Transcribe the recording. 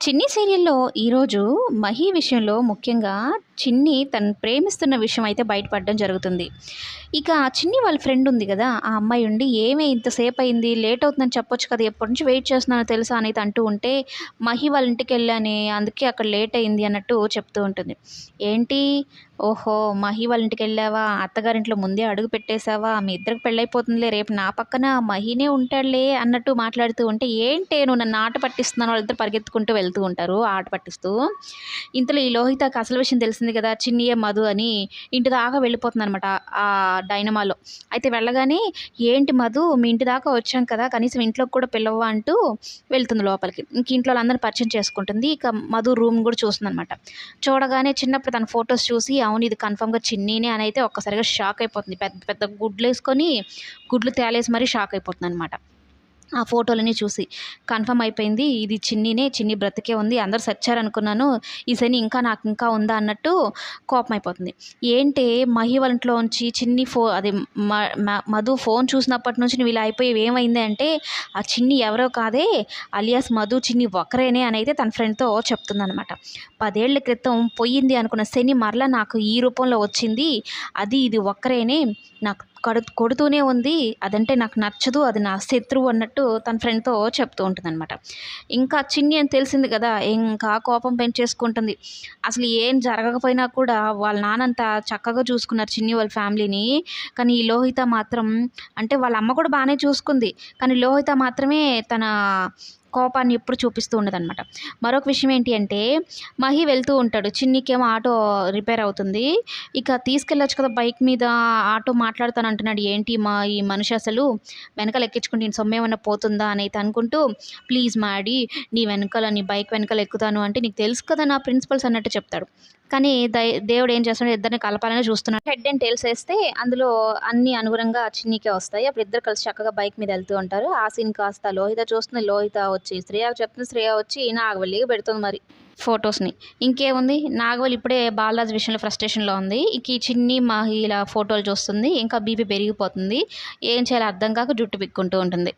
చిన్ని సీరియల్‌లో ఈరోజు మహి విషయంలో ముఖ్యంగా చిన్ని తను ప్రేమిస్తున్న విషయం అయితే బయటపడడం జరుగుతుంది. ఇక ఆ చిన్ని వాళ్ళ ఫ్రెండ్ ఉంది కదా ఆ అమ్మాయి ఉండి "ఏమే ఇంతసేపు అయింది లేట్ అవుతుందని చెప్పొచ్చు కదా! ఎప్పటి నుంచి వెయిట్ చేస్తున్నానో తెలుసా?" అనేది అంటూ ఉంటే మహి వాళ్ళ ఇంటికెళ్ళానే అందుకే అక్కడ లేట్ అయింది అన్నట్టు చెప్తూ ఉంటుంది. ఏంటి ఓహో! మహి వాళ్ళ ఇంటికెళ్ళావా? అత్తగారింట్లో ముందే అడుగు పెట్టేసావా? మీ ఇద్దరికి పెళ్ళైపోతుందిలే రేపు నా పక్కన మహినే ఉంటాడులే అన్నట్టు మాట్లాడుతూ ఉంటే ఏంటే నువ్వు నన్ను ఆట పట్టిస్తున్నాను వాళ్ళిద్దరు పరిగెత్తుకుంటూ వెళ్తూ ఉంటారు ఆట పట్టిస్తూ. ఇంతలో ఈ లోహితకు అసలు విషయం తెలిసింది కదా! చిన్నియే మధు అని ఇంటి దాకా వెళ్ళిపోతుందనమాట ఆ డైనమాలో. అయితే వెళ్ళగానే ఏంటి మధు మీ ఇంటి దాకా వచ్చాం కదా! కనీసం ఇంట్లోకి కూడా పిలవ అంటూ వెళ్తుంది లోపలికి. ఇంక ఇంట్లో వాళ్ళందరిని పరిచయం చేసుకుంటుంది. ఇక మధు రూమ్ కూడా చూస్తుందనమాట. చూడగానే చిన్నప్పుడు తన ఫొటోస్ చూసి అవును ఇది కన్ఫర్మ్‌గా చిన్నీనే అని అయితే ఒక్కసారిగా షాక్ అయిపోతుంది. పెద్ద పెద్ద గుడ్లు వేసుకొని గుడ్లు తేలేసి మరీ షాక్ అయిపోతుందనమాట. ఆ ఫోటోలని చూసి కన్ఫర్మ్ అయిపోయింది ఇది చిన్నీనే చిన్ని బ్రతికే ఉంది అందరూ సచ్చారనుకున్నాను ఈ శని ఇంకా నాకు ఇంకా ఉందా అన్నట్టు కోపం అయిపోతుంది. ఏంటి మహి వాళ్ళ ఇంట్లోంచి చిన్ని ఫో అది మధు ఫోన్ చూసినప్పటి నుంచి నువ్వు ఇలా అయిపోయి ఏమైంది అంటే ఆ చిన్ని ఎవరో కాదే అలియాస్ మధు చిన్ని ఒకరేనే అని అయితే తన ఫ్రెండ్తో చెప్తుందనమాట పదేళ్ళ క్రితం పోయింది అనుకున్న శని మరలా నాకు ఈ రూపంలో వచ్చింది అది ఇది ఒక్కరేనే నాకు కడు కొడుతూనే ఉంది. అదంటే నాకు నచ్చదు. అది నా శత్రువు అన్నట్టు తన ఫ్రెండ్తో చెప్తూ ఉంటుందన్నమాట. ఇంకా చిన్ని అని తెలిసింది కదా ఇంకా కోపం పెంచేసుకుంటుంది. అసలు ఏం జరగకపోయినా కూడా వాళ్ళ నాన్నంత చక్కగా చూసుకున్నారు చిన్ని వాళ్ళ ఫ్యామిలీని. కానీ ఈ లోహిత మాత్రం అంటే వాళ్ళ అమ్మ కూడా బాగానే చూసుకుంది. కానీ లోహిత మాత్రమే తన కోపాన్ని ఎప్పుడు చూపిస్తూ ఉండదన్నమాట. మరొక విషయం ఏంటి అంటే మహి వెళ్తూ ఉంటాడు. చిన్నికేమో ఆటో రిపేర్ అవుతుంది. ఇక తీసుకెళ్ళొచ్చు కదా బైక్ మీద ఆటో మాట్లాడుతాను అంటున్నాడు. ఏంటి మా ఈ మనిషి అసలు? వెనకాల ఎక్కించుకుంటే నేను సొమ్మేమన్నా పోతుందా అని అయితే అనుకుంటూ ప్లీజ్ మాడి నీ వెనకాల నీ బైక్ వెనకాల ఎక్కుతాను అంటే నీకు తెలుసు కదా నా ప్రిన్సిపల్స్ అన్నట్టు చెప్తాడు. కానీ దై దేవుడు ఏం చేస్తున్నాడు ఇద్దరిని కలపాలని చూస్తున్నాడు. హెడ్ అండ్ టైల్స్ వేస్తే అందులో అన్ని అనుగుణంగా చిన్నికే వస్తాయి. అప్పుడు ఇద్దరు కలిసి చక్కగా బైక్ మీద వెళ్తూ ఉంటారు. ఆ సీన్ కాస్త లోహిత చూస్తుంది. లోహిత వచ్చి శ్రేయ చెప్తుంది. శ్రేయ వచ్చి నాగవల్లికి పెడుతుంది మరి. ఫొటోస్ని ఇంకేముంది? నాగవల్లి ఇప్పుడే బాలరాజ్ విషయంలో ఫ్రస్ట్రేషన్లో ఉంది. ఇక ఈ చిన్ని మహిళ ఫోటోలు చూస్తుంది. ఇంకా బీపీ పెరిగిపోతుంది. ఏం చేయాలో అర్థం కాక జుట్టు పిక్కుంటూ ఉంటుంది.